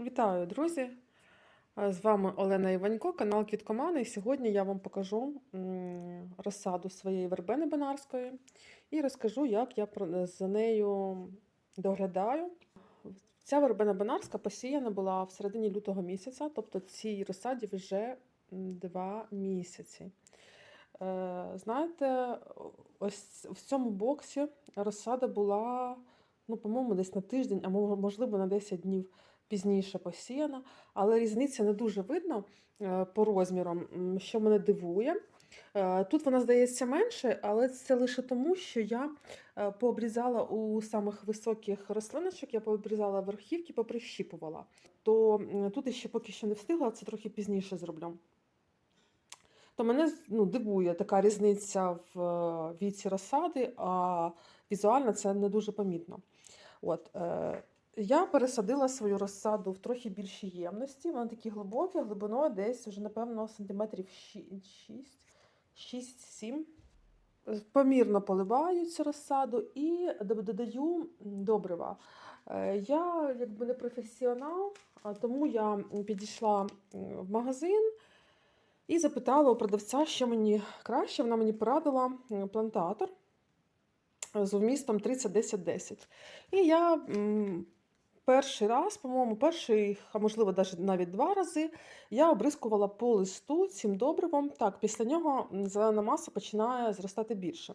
Вітаю, друзі! Е, З вами Олена Іванько, канал Квіткомани. І сьогодні я вам покажу розсаду своєї вербени бенарської і розкажу, як я за нею доглядаю. Ця вербена бенарська посіяна була в середині лютого місяця, тобто цій розсаді вже м, два місяці. Е, Знаєте, ось в цьому боксі розсада була, ну, по-моєму, десь на тиждень, а можливо, на 10 днів пізніше посіяна, але різниця не дуже видно е, по розмірам, що мене дивує. Е, Тут вона здається менше, але це лише тому, що я е, пообрізала у самих високих рослиночок, я пообрізала верхівки, поприщіпувала. То тут ще поки що не встигла, це трохи пізніше зроблю. То мене ну, дивує така різниця в віці розсади, а візуально це не дуже помітно. От, я пересадила свою розсаду в трохи більшій ємності. Вони такі глибокі, глибиною десь вже, напевно, сантиметрів 6-7. Помірно поливаю цю розсаду і додаю добрива. Е, Я якби не професіонал, тому я підійшла в магазин і запитала у продавця, що мені краще. Вона мені порадила плантатор з вмістом 30-10-10. І я перший раз, по-моєму, перший, а можливо, навіть два рази, я обрискувала по листу цим добривом. Так, після нього зелена маса починає зростати більше.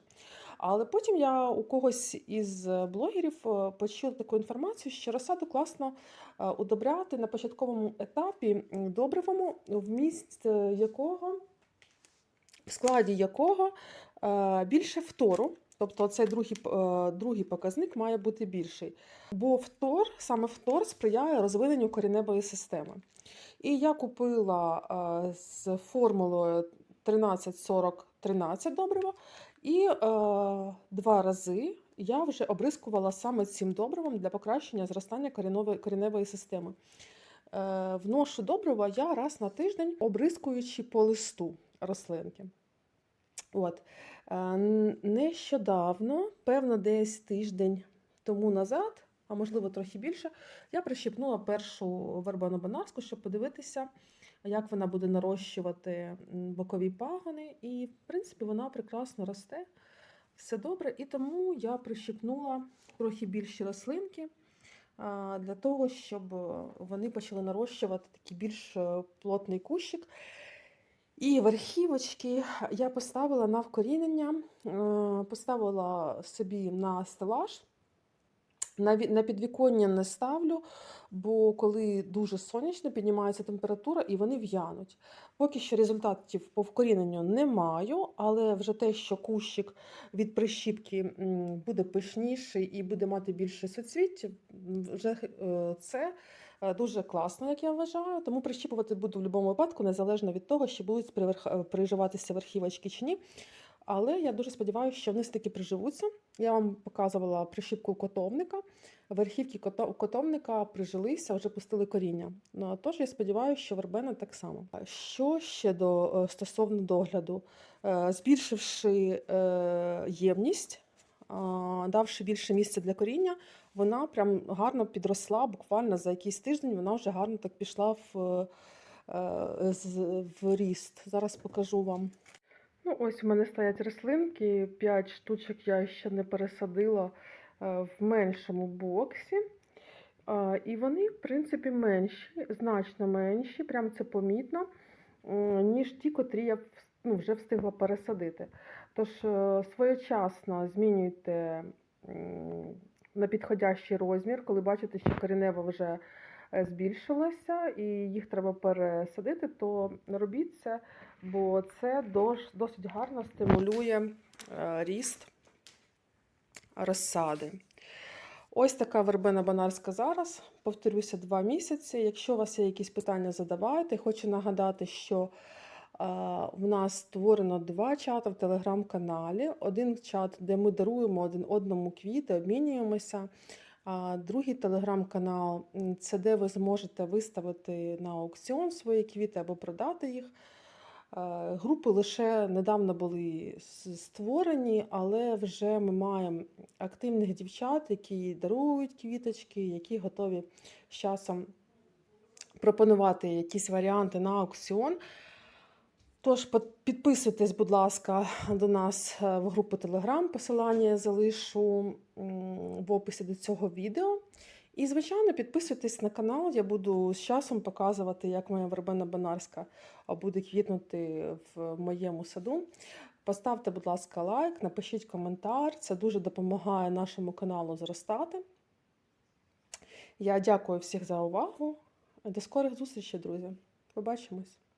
Але потім я у когось із е, блогерів е, почула таку інформацію, що розсаду класно е, удобряти на початковому етапі добривому, вміст е, якого, в складі якого більше фтору. Тобто цей другий, е, другий показник має бути більший. Бо фтор, саме фтор сприяє розвиненню кореневої системи. І я купила е, з формулою 13-40-13 добрива, і е, два рази я вже обрискувала саме цим добривом для покращення зростання кореневої, кореневої системи. Вношу добрива я раз на тиждень, обрискуючи по листу рослинки. От. Е, Нещодавно, певно, десь тиждень тому назад, а можливо трохи більше, я прищепнула першу вербану банарську, щоб подивитися, як вона буде нарощувати бокові пагони. І, в принципі, вона прекрасно росте. Все добре. І тому я прищепнула трохи більші рослинки для того, щоб е, вони почали нарощувати такий більш е, плотний кущик. І верхівочки я поставила на вкорінення, е, поставила собі на стелаж. На, підвіконня не ставлю, бо коли дуже сонячно, піднімається температура і вони в'януть. Поки що результатів по вкоріненню не маю, але вже те, що кущик від прищіпки буде пишніший і буде мати більше соцвіття, вже е, це дуже класно, як я вважаю. Тому прищіпувати буду в будь-якому випадку, незалежно від того, чи будуть е, приживатися верхівочки чи ні. Але я дуже сподіваюся, що вони все-таки приживуться. Я вам показувала прищіпку котовника. Верхівки кото- котовника прижилися, вже пустили коріння. Ну, тож я сподіваюся, що вербена так само. Що ще до е, стосовно догляду? Е, Збільшивши е, ємність, а, давши більше місця для коріння, вона прям гарно підросла. Буквально за якийсь тиждень вона вже гарно так пішла в, е, в ріст. Зараз покажу вам. Ну, ось у мене стоять рослинки, 5 штучок я ще не пересадила е, в меншому боксі. І вони, в принципі, менші, значно менші, прям це помітно, ніж ті, котрі я ну, вже встигла пересадити. Тож е, своєчасно змінюйте на підходящий розмір, коли бачите, що коренева вже е, збільшилася і їх треба пересадити, то робіть це, бо це досить гарно стимулює е, ріст розсади. Ось така вербена банарська зараз. Повторюся, два місяці. Якщо у вас є якісь питання, задавайте. Хочу нагадати, що в нас створено два чати в телеграм-каналі. Один чат, де ми даруємо один одному квіти, обмінюємося. Другий телеграм-канал це де ви зможете виставити на аукціон свої квіти або продати їх. Групи лише недавно були створені, але вже ми маємо активних дівчат, які дарують квіточки, які готові з часом пропонувати якісь варіанти на аукціон. Тож підписуйтесь, будь ласка, до нас е, в групу Telegram. Посилання я залишу в описі до цього відео. І, звичайно, підписуйтесь на канал. Я буду з часом показувати, як моя вербена банарська буде квітнути в моєму саду. Поставте, будь ласка, лайк, напишіть коментар. Це дуже допомагає нашому каналу зростати. Я дякую всіх за увагу. До скорих зустрічей, друзі. Побачимось!